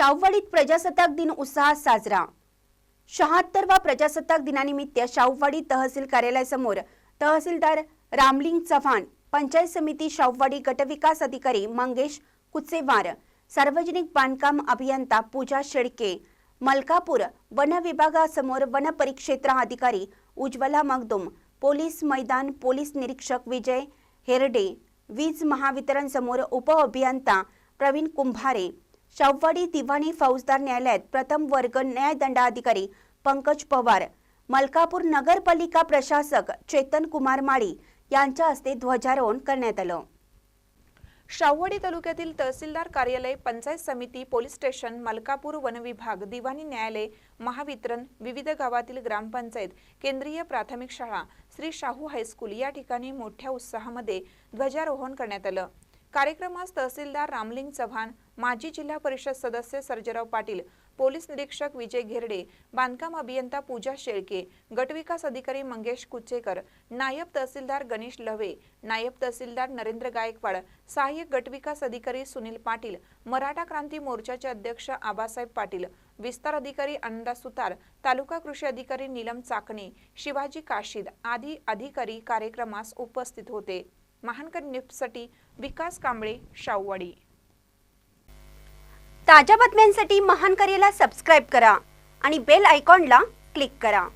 शाहूवाडीत प्रजासत्ताक दिन उत्साहात साजरा. शहात्तरवा प्रजासत्ताक दिनानिमित्त शाहूवाडी तहसील कार्यालयासमोर तहसीलदार रामलिंग चव्हाण पंचायत समिती शाहूवाडी गटविकास अधिकारी मंगेश कुचेवार सार्वजनिक बांधकाम अभियंता पूजा शेळके मलकापूर वन विभागासमोर वन परिक्षेत्र अधिकारी उज्ज्वला मगदुम पोलीस मैदान पोलीस निरीक्षक विजय हेरडे वीज महावितरण समोर उप अभियंता प्रवीण कुंभारे शाववाडी दिवाणी फौजदार न्यायालयात प्रथम वर्ग न्यायदंडाधिकारी पंकज पवार मलकापूर नगरपालिका प्रशासक चेतन कुमार माळी यांच्या हस्ते ध्वजारोहण करण्यात आलं. शाववाडी तालुक्यातील तहसीलदार कार्यालय पंचायत समिती पोलीस स्टेशन मलकापूर वनविभाग दिवाणी न्यायालय महावितरण विविध गावातील ग्रामपंचायत केंद्रीय प्राथमिक शाळा श्री शाहू हायस्कूल या ठिकाणी मोठ्या उत्साहामध्ये ध्वजारोहण करण्यात आलं. कार्यक्रमास तहसीलदार रामलिंग चव्हाण माजी जिल्हा परिषद सदस्य सर्जराव पाटील पोलीस निरीक्षक विजय घेरडे बांधकाम अभियंता पूजा शेळके गटविकास अधिकारी मंगेश कुचेकर नायब तहसीलदार गणेश लव्हे नायब तहसीलदार नरेंद्र गायकवाड सहाय्यक गटविकास अधिकारी सुनील पाटील मराठा क्रांती मोर्चाचे अध्यक्ष आबासाहेब पाटील विस्तार अधिकारी आनंदा सुतार तालुका कृषी अधिकारी नीलम चाकणे शिवाजी काशीद आदी अधिकारी कार्यक्रमास उपस्थित होते. महानकर न्यूजसाठी विकास कांबळे शाहूवाडी. ताज्या बातम्यांसाठी महानकरेला सबस्क्राईब करा आणि बेल आयकॉनला क्लिक करा.